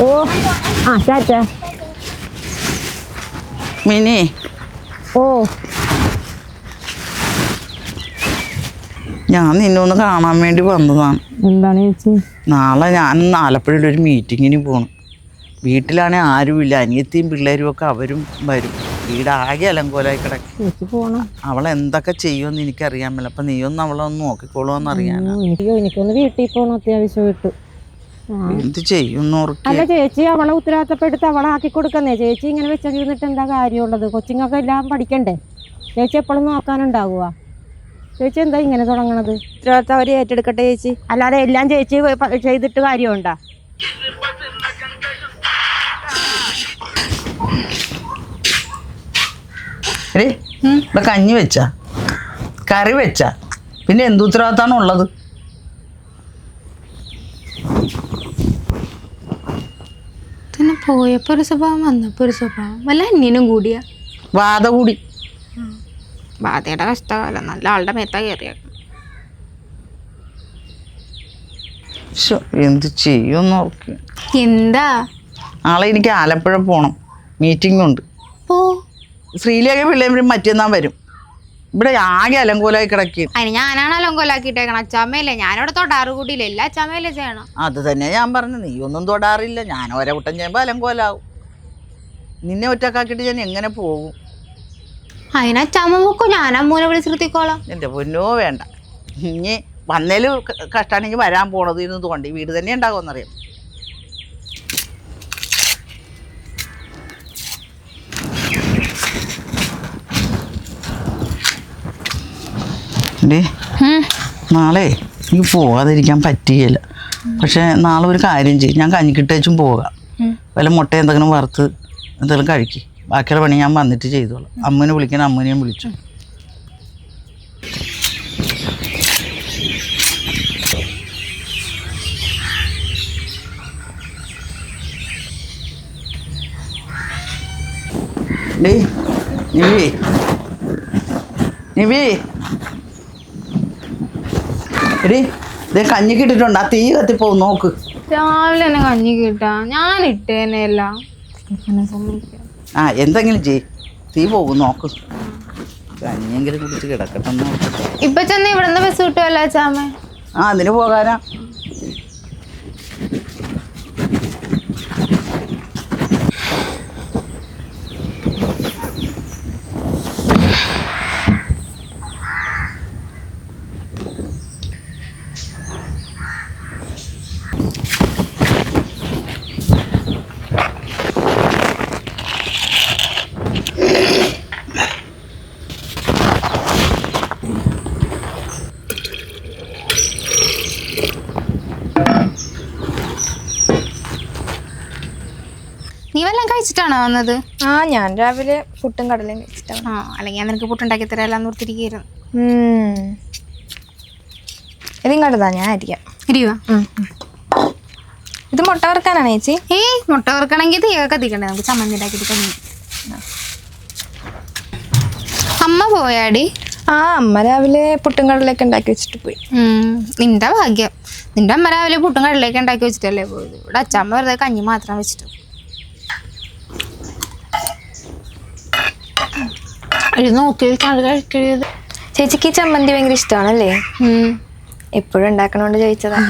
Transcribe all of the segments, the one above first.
ഓ ആ ചാച്ച മിനി. ഓ. ഞാൻ നിന്നെ ഒന്ന് കാണാൻ വേണ്ടി വന്നതാണ്. എന്താണ് ചേച്ചി? നാളെ ഞാൻ ആലപ്പുഴയിൽ ഒരു മീറ്റിങ്ങിന് പോകണം വീട്ടിലാണെങ്കിൽ ആരുമില്ല. അനിയത്തിയും പിള്ളേരും ഒക്കെ അവരും വരും. വീടാകെ അലങ്കോലായി കിടക്കും. അവൾ എന്തൊക്കെ ചെയ്യുമെന്ന് എനിക്കറിയാൻ പറ്റില്ല അപ്പം നീയൊന്ന് അവളെ ഒന്ന് നോക്കിക്കോളുമെന്ന് അറിയാനാ. ഓ, എനിക്ക് എനിക്കൊന്ന് വീട്ടിൽ പോകണം അത്യാവശ്യമായിട്ട് ആ. എന്ത് ചെയ്യുന്നു അല്ല ചേച്ചി അവളെ ഉത്തരവാദിത്തപ്പെടുത്ത് അവളെ ആക്കി കൊടുക്കുന്നേ. ചേച്ചി ഇങ്ങനെ വെച്ചിരുന്നിട്ട് എന്താ കാര്യമുള്ളത്? കൊച്ചിങ്ങൊക്കെ എല്ലാം പഠിക്കണ്ടേ? ചേച്ചി എപ്പോഴും നോക്കാനുണ്ടാവുക. ചേച്ചി എന്താ ഇങ്ങനെ തുടങ്ങണത്? ഉത്തരവാദിത്തം അവർ ഏറ്റെടുക്കട്ടെ ചേച്ചി. അല്ലാതെ എല്ലാം ചേച്ചി ചെയ്തിട്ട് കാര്യമുണ്ടാ? ഇവിടെ കഞ്ഞി വെച്ച? കറി വെച്ച? പിന്നെ എന്ത് ഉത്തരവാദിത്തമാണ് ഉള്ളത്? തന്നെ പോയപ്പോ ഒരു സ്വഭാവം വന്നപ്പോ ഒരു സ്വഭാവം. വല്ല അന്യനും കൂടിയ. വാത കൂടി. വാദയുടെ കഷ്ടകാലം. നല്ല ആളുടെ മേത്ത കയറിയ എന്ത് ചെയ്യുമെന്ന് ഓർക്ക്. എന്താ? നാളെ എനിക്ക് ആലപ്പുഴ പോണം. മീറ്റിംഗ് ഉണ്ട്. പോ. ശ്രീലേഖ പിള്ളേരും മറ്റന്നാൾ വരും. ഇവിടെ ആകെ അലങ്കോലായി കിടക്കി അതിന് ഞാനാണ് അലങ്കോലാക്കിട്ടേക്കണം അച്ചാമ്മയല്ലേ? ഞാനിവിടെ തൊടാറ് കൂടിയില്ല. എല്ലാ അച്ചാമ്മയല്ലേ ചെയ്യണം? അത് തന്നെ ഞാൻ പറഞ്ഞു നീ ഒന്നും തൊടാറില്ല. ഞാൻ ഒരവട്ടം ചെയ്യുമ്പോൾ അലങ്കോലാവും. നിന്നെ ഒറ്റക്കാക്കിയിട്ട് ഞാൻ എങ്ങനെ പോകും അതിന് അച്ചാമ്മ പോക്കോ? ഞാൻ അമ്മൂനെ വിളിച്ചിരുത്തിക്കോളാം. എന്റെ പൊന്നോ വേണ്ട. ഇനി വന്നേലും കഷ്ടാണെങ്കിൽ വരാൻ പോണത് ഇരുന്ന് തോണ്ടി. വീട് തന്നെ ഉണ്ടാകുമെന്നറിയാം നാളെ എനിക്ക് പോകാതിരിക്കാൻ പറ്റിയില്ല പക്ഷെ നാളെ ഒരു കാര്യം ചെയ്യും. ഞാൻ കഞ്ഞിക്കിട്ടേച്ചും പോകാം. വല്ല മുട്ട എന്തെങ്കിലും വറുത്ത് എന്തെങ്കിലും കഴിക്കും. ബാക്കിയുള്ള പണി ഞാൻ വന്നിട്ട് ചെയ്തോളാം. അമ്മനെ വിളിക്കണം അമ്മനെയും വിളിച്ചു. ഡേ നിവി. നിവി. എടി ഇതേ കഞ്ഞി കിട്ടിട്ടുണ്ട് ആ തീ കത്തിപ്പോ നോക്ക്. രാവിലെ തന്നെ കഞ്ഞി കിട്ടാ. ഞാൻ ഇട്ടേനല്ല ആ എന്തെങ്കിലും ചെയ്. തീ പോകും നോക്ക്. കഞ്ഞിയെങ്കിലും കുടിച്ച് കിടക്കട്ടെ ഇപ്പൊ ചെന്ന് ഇവിടുന്ന് ബസ് കിട്ടുമല്ലോ ചാമേ ആ അതിന് പോകാനാ നീ വല്ലതും കഴിച്ചിട്ടാണോ വന്നത്? ആ ഞാൻ രാവിലെ പുട്ടും കടലയും കഴിച്ചിട്ടാണ് ആ അല്ലെങ്കിൽ ഞാൻ നിനക്ക് പുട്ടുണ്ടാക്കി തരാമെന്ന് ഓർത്തിരിക്കുന്നു ഇതും കണ്ടതാ ഞാൻ അരിക്കാം ഇരിവാ ഇത് മുട്ട വറുക്കാനാണ് ചേച്ചി? ഏയ് മുട്ട വറുക്കണമെങ്കിൽ തീയൊക്കെ കത്തിക്കണ്ടേ നമുക്ക് ചമ്മന്തി കഞ്ഞി അമ്മ പോയാടി? ആ അമ്മ രാവിലെ പുട്ടും കടലൊക്കെ ഉണ്ടാക്കി വെച്ചിട്ട് പോയി. നിന്റെ ഭാഗ്യം. നിന്റെ അമ്മ രാവിലെ പുട്ടും കടലൊക്കെ ഉണ്ടാക്കി വെച്ചിട്ടല്ലേ പോയത്? ഇവിടെ അച്ഛമ്മ വെറുതെ കഞ്ഞി മാത്രം വെച്ചിട്ട്. അത് നോക്കി അത് കഴിക്കരുത് ചേച്ചിക്ക് ചമ്മന്തി ഭയങ്കര ഇഷ്ടമാണല്ലേ. എപ്പോഴും ഉണ്ടാക്കണോണ്ട് ചോദിച്ചതാ.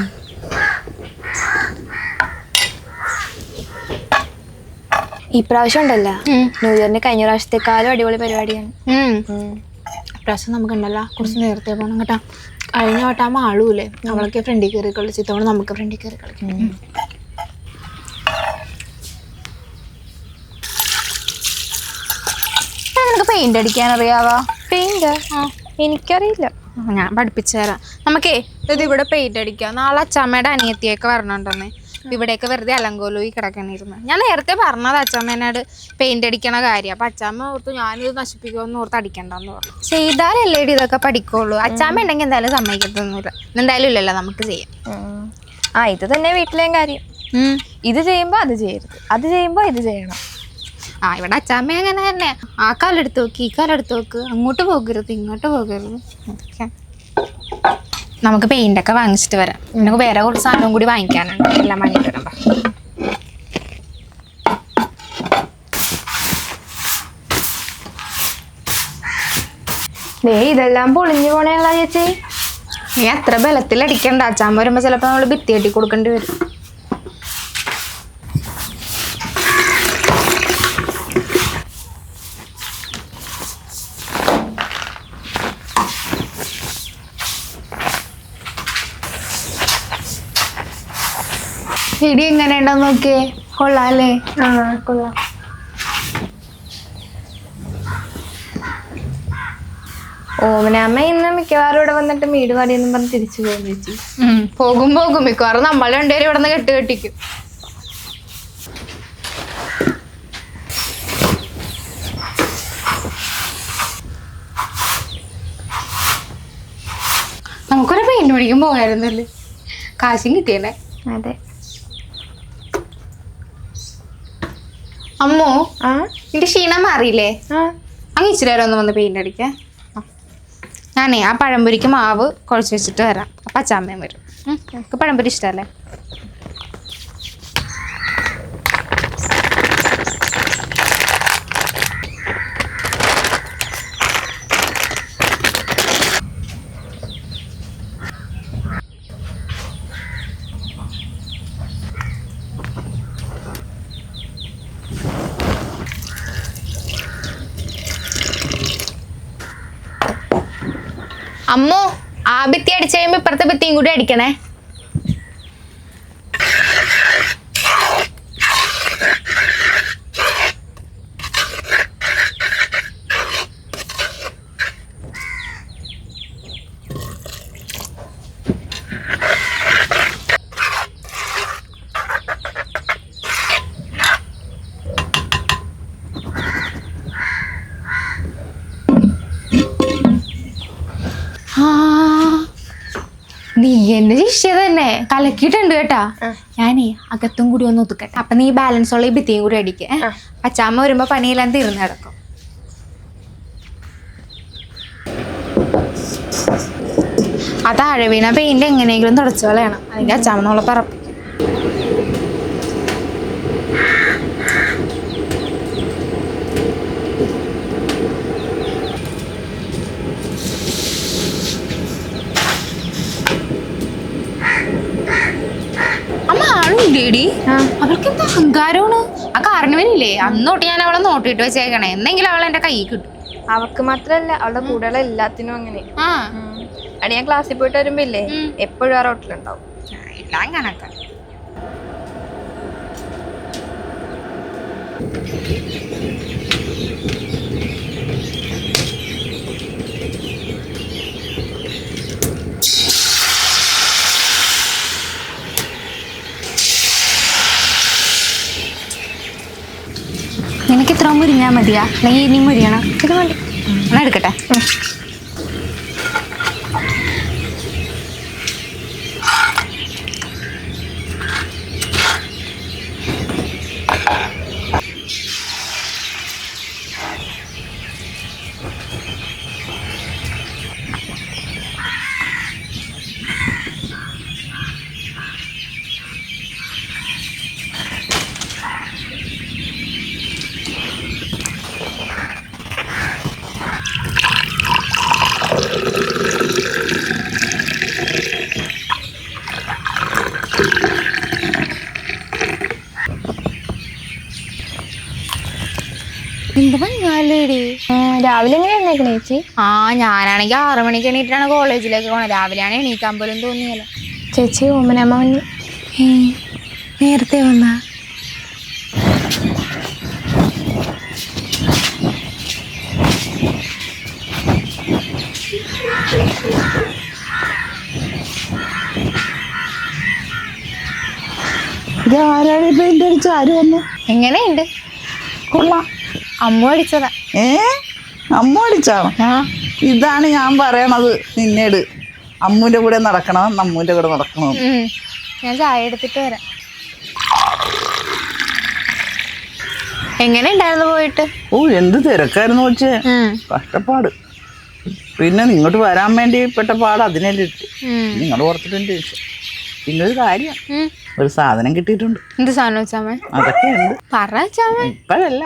ഈ പ്രാവശ്യം ഉണ്ടല്ലോ. ന്യൂ കഴിഞ്ഞ പ്രാവശ്യത്തെക്കാളും അടിപൊളി പരിപാടിയാണ്. പ്രാവശ്യം നമുക്കുണ്ടല്ലോ കുറച്ച് നേരത്തെ പോകണം കേട്ടോ. കഴിഞ്ഞ വട്ടം ആളൂല്ലേ നമ്മളൊക്കെ ഫ്രണ്ടിൽ കയറി കളിച്ചിത്തോണ്ട് നമുക്ക് ഫ്രണ്ടിൽ കയറി കളിക്കാം ഉം. നിനക്ക് പെയിന്റ് അടിക്കാൻ അറിയാവോ പെയിന്റ് എനിക്കറിയില്ല. ഞാൻ പഠിപ്പിച്ചു തരാം. നമുക്കേ ഇത് ഇവിടെ പെയിന്റ് അടിക്കാം. നാളെ അച്ചാമ്മയുടെ അനിയത്തിയൊക്കെ വരണുണ്ടെന്നേ. ഇവിടെയൊക്കെ വെറുതെ അലങ്കോലോയി കിടക്കണിരുന്നു. ഞാൻ നേരത്തെ പറഞ്ഞത് അച്ചാമ്മേനോട് പെയിന്റ് അടിക്കണ കാര്യം. അപ്പൊ അച്ചാമ്മ ഓർത്ത് ഞാനിത് നശിപ്പിക്കുമെന്ന് ഓർത്ത് അടിക്കണ്ടെന്ന് പറഞ്ഞു. ചെയ്താലല്ലേ ഇതൊക്കെ പഠിക്കുള്ളൂ. അച്ചാമ്മ ഉണ്ടെങ്കിൽ എന്തായാലും സമ്മതിക്കത്തൊന്നുമില്ല. എന്തായാലും ഇല്ലല്ലോ നമുക്ക് ചെയ്യാം. ആ ഇത് തന്നെ വീട്ടിലെയും കാര്യം. ഉം. ഇത് ചെയ്യുമ്പോ അത് ചെയ്യരുത്. അത് ചെയ്യുമ്പോ ഇത് ചെയ്യണം. ആ ഇവിടെ അച്ചാമ്മ അങ്ങനെ തന്നെ. ആ കാലെടുത്ത് നോക്ക് ഈ കാലെടുത്ത് നോക്ക്. അങ്ങോട്ട് പോകരുത് ഇങ്ങോട്ട് പോകരുത്. നമുക്ക് നമുക്ക് ഒക്കെ വാങ്ങിച്ചിട്ട് വരാം. നമുക്ക് വേറെ കുറച്ച് സാധനവും കൂടി വാങ്ങിക്കാനുണ്ട്. എല്ലാം വാങ്ങിട്ട് വരുമ്പോൾ ഇതെല്ലാം പൊളിഞ്ഞു പോണേ ചേച്ചി. ഏ അത്ര ബലത്തിലടിക്കണ്ട. അച്ചാമ്മ വരുമ്പോ ചിലപ്പോ നമ്മൾ ഭിത്തി കെട്ടി കൊടുക്കേണ്ടി വരും. ഇടി എങ്ങനെ ഉണ്ടെന്ന് നോക്കിയേ? കൊള്ളാല്ലേ? ആ കൊള്ളാം. ഓമനമ്മ ഇന്ന് മിക്കവാറും ഇവിടെ വന്നിട്ട് വീട് പാടിയെന്നും പറഞ്ഞ് തിരിച്ചു പോകും ചേച്ചി. പോകും പോകും. മിക്കവാറും നമ്മൾ രണ്ടുപേരും ഇവിടെ നിന്ന് കെട്ട് കെട്ടിക്കും. നമുക്കൊരു പെയിന്റ് പിടിക്കും പോകായിരുന്നല്ലേ? കാശും കിട്ടിയല്ലേ? അതെ. അമ്മോ ആ? നിന്റെ ക്ഷീണം മാറിയില്ലേ? ആ. അങ്ങ് ഇച്ചിരി നേരം ഒന്ന് വന്ന് പെയിന്റ് അടിക്കേ. ആ. ഞാനേ ആ പഴംപൊരിക്ക് മാവ് കുഴച്ച് വെച്ചിട്ട് വരാം. അപ്പം അച്ചാമ്മയും വരും. ഉം, നിനക്ക് പഴംപൊരി ഇഷ്ടമല്ലേ അമ്മോ ആ ഭിത്തി അടിച്ചു കഴിയുമ്പോ ഇപ്പുറത്തെ ഭിത്തിയും കൂടി അടിക്കണേ ആ നീ എന്നെ ശിഷ്യ തന്നെ. കലക്കിയിട്ടുണ്ട് കേട്ടാ. ഞാനേ അകത്തും കൂടി ഒന്ന് ഒതുക്കട്ടെ. അപ്പൊ നീ ബാലൻസ് ഉള്ള ഈ ഭിത്തിയും കൂടി അടിക്കേ. അച്ചാമ്മ വരുമ്പോ പണിയെല്ലാം തീർന്നു കിടക്കും. താഴെ വീണ പെയിന്റ് എങ്ങനെയെങ്കിലും തുടച്ചു കളയണം. അല്ലെങ്കിൽ അച്ചാമ്മനോളെ പറപ്പിക്കും അമ്മ ആളുണ്ടേടി അവൾക്ക് എന്താ അഹങ്കാരമാണ്? ആ കാരണവനില്ലേ അന്നോട്ട് ഞാൻ അവളെ നോട്ടിട്ട് വെച്ചേക്കണേ. എന്നെങ്കിലും അവൾ എന്റെ കൈ കിട്ടും. അവൾക്ക് മാത്രല്ല അവളുടെ കൂടെയുള്ള എല്ലാത്തിനും അങ്ങനെ. അടി ഞാൻ ക്ലാസ്സിൽ പോയിട്ട് വരുമ്പോ ഇല്ലേ എപ്പോഴും ആ റോട്ടിലുണ്ടാവും. എല്ലാം കണക്കാ നിനക്ക് ഇത്ര മുരിഞ്ഞാ മതിയാ. അല്ലെങ്കിൽ ഇനിയും മുരിയണം ഇത് മതി. എന്നാ എടുക്കട്ടെ എന്ത് രാവിലെ എങ്ങനെ എഴുന്നേക്കണേ ചേച്ചി? ആ ഞാനാണെങ്കിൽ ആറു മണിക്ക് എണീറ്റാണ് കോളേജിലേക്ക് പോണത് രാവിലെയാണ് എണീക്കാൻ പോലും തോന്നിയല്ലോ ചേച്ചി ഓമനമ്മ വന്നു. നേരത്തെ വന്നാ? ഇത് ആരാണ് ഇപ്പൊ പെയിന്റ് അടിച്ച ആര് വന്നു? എങ്ങനെയുണ്ട്? കൊള്ളാം. അമ്മ അടിച്ചതാ. ഏ? അമ്മ വിളിച്ചോ? ഇതാണ് ഞാൻ പറയണത് നിന്നേട്. അമ്മൂന്റെ കൂടെ നടക്കണം അമ്മൂന്റെ കൂടെ നടക്കണം. ഞാൻ ചായ എടുത്തിട്ട് വരാം. എങ്ങനെ ഉണ്ടായിരുന്നു പോയിട്ട്? ഓ എന്ത് തിരക്കായിരുന്നു വെച്ചേ കഷ്ടപ്പാട്. പിന്നെ നിങ്ങോട്ട് വരാൻ വേണ്ടി പെട്ട പാട് അതിനെല്ലാം ഇട്ട്. നിങ്ങൾ ഓർത്തിട്ടുണ്ട് ചോദിച്ചു പിന്നെ ഒരു കാര്യം. ഒരു സാധനം കിട്ടിയിട്ടുണ്ട്. എന്ത് സാധനം അതൊക്കെ ഉണ്ട് പറ ഇപ്പോഴല്ല.